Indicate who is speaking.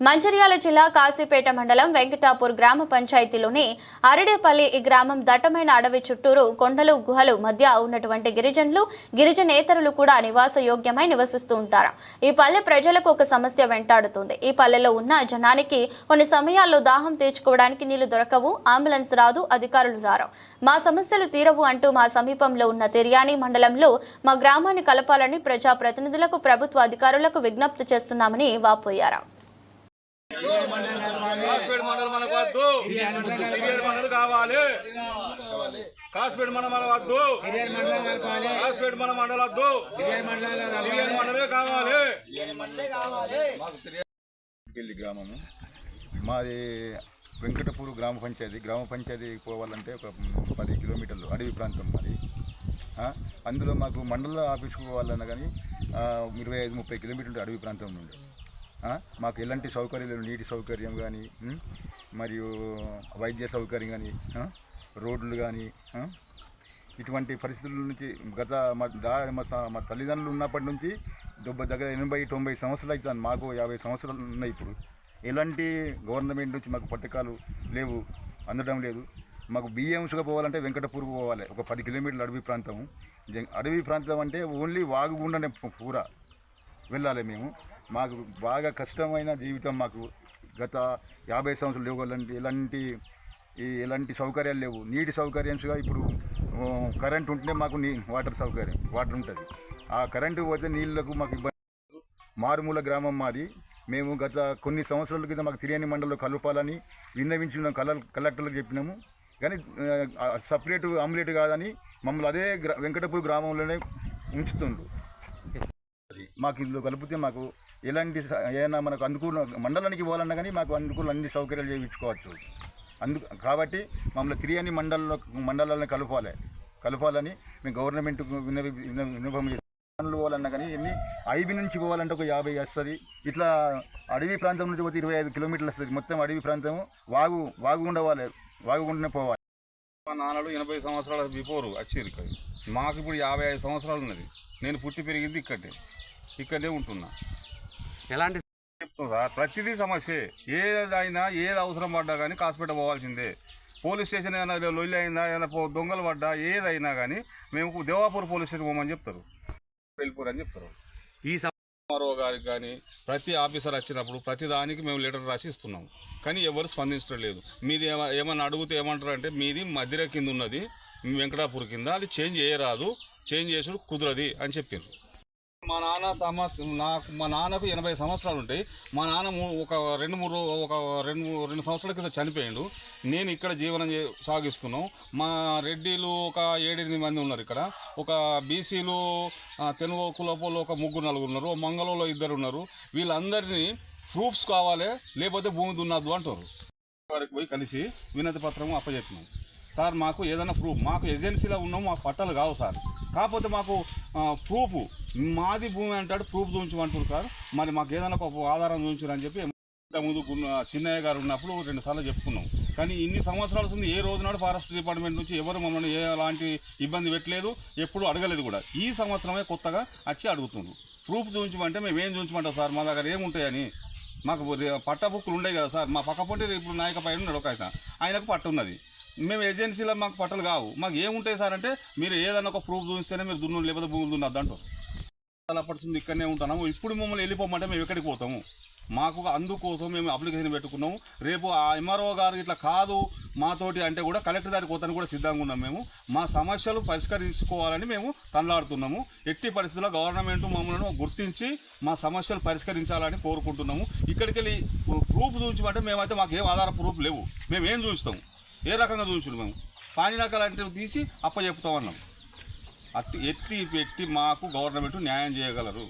Speaker 1: మంచిర్యాల జిల్లా కాశీపేట మండలం వెంకటాపూర్ గ్రామ పంచాయతీలోని అరడేపల్లి ఈ గ్రామం దట్టమైన అడవి చుట్టూరు కొండలు గుహలు మధ్య ఉన్నటువంటి గిరిజనులు గిరిజనేతరులు కూడా నివాస యోగ్యమై నివసిస్తూ ఉంటారు. ఈ పల్లె ప్రజలకు ఒక సమస్య వెంటాడుతుంది. ఈ పల్లెలో ఉన్న జనానికి కొన్ని సమయాల్లో దాహం తీర్చుకోవడానికి నీళ్ళు దొరకవు అంబులెన్స్ రాదు అధికారులు రారు. మా సమస్యలు తీరవు అంటూ మా సమీపంలో ఉన్న తిర్యాని మండలంలో మా గ్రామాన్ని కలపాలని ప్రజా ప్రతినిధులకు ప్రభుత్వ అధికారులకు విజ్ఞప్తి చేస్తున్నామని వాపోయారు.
Speaker 2: కాస్పేట్ మండలం మనకు వద్దు. మండలం కావాలి. కాస్పేట్ మండలం మనకు వద్దు. కాస్పేట్ మన మండలం వద్దు. మండలమే కావాలి.
Speaker 3: గ్రామము. మాది వెంకటపూర్ గ్రామ పంచాయతీ. గ్రామ పంచాయతీ పోవాలంటే ఒక పది కిలోమీటర్లు అడవి ప్రాంతం మాది. ఆ, అందులో మాకు మండల ఆఫీస్కి పోవాలన్నా కానీ ఇరవై ఐదు ముప్పై కిలోమీటర్లు అడవి ప్రాంతం నుండి మాకు ఎలాంటి సౌకర్యాలు నీటి సౌకర్యం కానీ మరియు వైద్య సౌకర్యం కానీ రోడ్లు కానీ ఇటువంటి పరిస్థితుల నుంచి గత మా మా మా తల్లిదండ్రులు ఉన్నప్పటి నుంచి దొబ్బ దగ్గర ఎనభై తొంభై సంవత్సరాలు అవుతుంది మాకు యాభై సంవత్సరాలు ఉన్నాయి ఇప్పుడు. ఎలాంటి గవర్నమెంట్ నుంచి మాకు పథకాలు లేవు. అందడం లేదు. మాకు బియ్యంసుగా పోవాలంటే వెంకటపూర్కు పోవాలి. ఒక పది కిలోమీటర్ల అడవి ప్రాంతము. అడవి ప్రాంతం అంటే ఓన్లీ వాగుగుండనే పూర. వెళ్ళాలి మేము. మాకు బాగా కష్టమైన జీవితం మాకు. గత యాభై సంవత్సరాలు లేవు. ఎలాంటి ఎలాంటి ఈ ఎలాంటి సౌకర్యాలు లేవు. నీటి సౌకర్యంగా ఇప్పుడు కరెంట్ ఉంటేనే మాకు నీ వాటర్ సౌకర్యం వాటర్ ఉంటుంది. ఆ కరెంటు పోతే నీళ్ళకు మాకు ఇబ్బంది మారుమూల గ్రామం మాది. మేము గత కొన్ని సంవత్సరాల క్రితం మాకు తిరియని మండలంలో కలపాలని విన్నవించిన కల కలెక్టర్లకు చెప్పినాము. కానీ సపరేట్ ఆమ్లెట్ కాదని మమ్మల్ని అదే గ్రా వెంకటపూర్ గ్రామంలోనే ఉంచుతుండ్రు. మాకు ఇల్లు కలిపితే మాకు ఎలాంటి ఏమైనా ఏదైనా మనకు అనుకూల మండలానికి పోవాలన్నా కానీ మాకు అనుకూల అన్ని సౌకర్యాలు చేయించుకోవచ్చు. అందు కాబట్టి మమ్మల్ని తిరియని మండలంలో మండలాలను కలపాలి. కలపాలని మేము గవర్నమెంట్ విన్నవి విన్న- విన్నపం పనులు పోవాలన్నా కానీ ఎన్ని ఐబి నుంచి పోవాలంటే ఒక యాభై వస్తుంది. ఇట్లా అడవి ప్రాంతం నుంచి పోతే ఇరవై ఐదు కిలోమీటర్లు వస్తుంది. మొత్తం అడవి ప్రాంతం వాగు వాగు పోవాలి. వాగుగుండనే పోవాలి.
Speaker 2: మా నాన్నలు ఎనభై సంవత్సరాల బిఫోర్ వచ్చారు ఇక్కడ. మాకు ఇప్పుడు యాభై ఐదు సంవత్సరాలు ఉన్నది. నేను పుట్టి పెరిగింది ఇక్కడే ఇక్కడే ఉంటున్నా.
Speaker 4: ఎలాంటి
Speaker 2: ప్రతిదీ సమస్యే. ఏదైనా ఏది అవసరం పడ్డా కానీ హాస్పిటల్ పోవాల్సిందే. పోలీస్ స్టేషన్ ఏదైనా లొల్లి అయిందా ఏదైనా దొంగలు పడ్డా ఏదైనా కానీ మేము దేవాపూర్ పోలీస్ స్టేషన్ పోమని చెప్తారు. వెళ్ళిపోరు అని చెప్తారు.
Speaker 4: ఈ సమ-
Speaker 2: ఎంఆర్ఓ గారికి కానీ ప్రతి ఆఫీసర్ వచ్చినప్పుడు ప్రతి దానికి మేము లెటర్ రాసి ఇస్తున్నాం. కానీ ఎవరు స్పందించడం లేదు మీది ఏమ- ఏమన్నా అడిగితే ఏమంటారు అంటే మీది మధ్యర కింద ఉన్నది వెంకటాపూర్ కింద అది చేంజ్ చేయరాదు చేంజ్ చేసుడు కుదరది అని చెప్పిండ్రు మా నాన్న సమస్య నాకు మా నాన్నకు ఎనభై సంవత్సరాలు ఉంటాయి. మా నాన్న ఒక రెండు మూడు ఒక రెండు రెండు సంవత్సరాల క్రితం చనిపోయాడు. నేను ఇక్కడ జీవనం చే- సాగిస్తున్నాం. మా రెడ్డిలు ఒక ఏడెనిమిది మంది ఉన్నారు ఇక్కడ. ఒక బీసీలు తెలుగు కులపోలు ఒక ముగ్గురు నలుగురు ఉన్నారు. మంగళంలో ఇద్దరు ఉన్నారు. వీళ్ళందరినీ ప్రూఫ్స్ కావాలి లేకపోతే భూమి దున్నద్దు అంటారు. వారికి పోయి కలిసి వినతి పత్రం అప్పచెప్పినాం సార్ మాకు ఏదైనా ప్రూఫ్ మాకు ఏజెన్సీలో ఉన్నాం మాకు పట్టాలు కావు సార్. కాకపోతే మాకు ప్రూఫ్ మాది భూమి అంటాడు ప్రూఫ్ చూపించమంటారు సార్. మరి మాకు ఏదైనా ఒక ఆధారం చూపించారు అని చెప్పి ముందు చిన్నయ్య గారు ఉన్నప్పుడు రెండు సార్లు చెప్పుకున్నాం. కానీ ఇన్ని సంవత్సరాలు ఉంది ఏ రోజు నాడు ఫారెస్ట్ డిపార్ట్మెంట్ నుంచి ఎవరు మమ్మల్ని ఏ ఎలాంటి ఇబ్బంది పెట్టలేదు ఎప్పుడు అడగలేదు కూడా. ఈ సంవత్సరమే కొత్తగా వచ్చి అడుగుతుంది ప్రూఫ్ చూపించమంటే మేము ఏం చూపించమంటాం సార్? మా దగ్గర ఏముంటాయని? మాకు రే- పట్ట బుక్కులు ఉండేవి కదా సార్. మా పక్క పొంటి ఇప్పుడు నాయక పైన ఉన్నాడు ఒక ఆయన. ఆయనకు పట్టు ఉన్నది. మేము ఏజెన్సీలో మాకు పట్టలు కావు. మాకు ఏముంటాయి సార్ అంటే మీరు ఏదైనా ఒక ప్రూఫ్ చూపిస్తేనే మీరు దున్ను లేకపోతే భూములు దున్నద్దు అంటారు. చాలా పడుతుంది ఇక్కడనే ఉంటున్నాము. ఇప్పుడు మమ్మల్ని వెళ్ళిపోమంటే మేము ఎక్కడికి పోతాము? మాకు అందుకోసం మేము అప్లికేషన్ పెట్టుకున్నాము. రేపు ఆ ఎంఆర్ఓ గారు ఇట్లా కాదు మాతోటి అంటే కూడా కలెక్టర్ గారికి పోతాను కూడా సిద్ధంగా ఉన్నాం మేము. మా సమస్యలు పరిష్కరించుకోవాలని మేము తనలాడుతున్నాము ఎట్టి పరిస్థితుల్లో గవర్నమెంట్ మమ్మల్ని గుర్తించి మా సమస్యలు పరిష్కరించాలని కోరుకుంటున్నాము. ఇక్కడికి వెళ్ళి ప్రూఫ్ చూపించమంటే మేమైతే మాకు ఏం ఆధార ప్రూఫ్ లేవు. మేము ఏం చూపిస్తాము? ఏ రకంగా చూపించడు మేము? పాని రకాలంటే తీసి అప్పచెప్తామన్నాం. అట్టి ఎత్తి పెట్టి మాకు గవర్నమెంట్ న్యాయం చేయగలరు.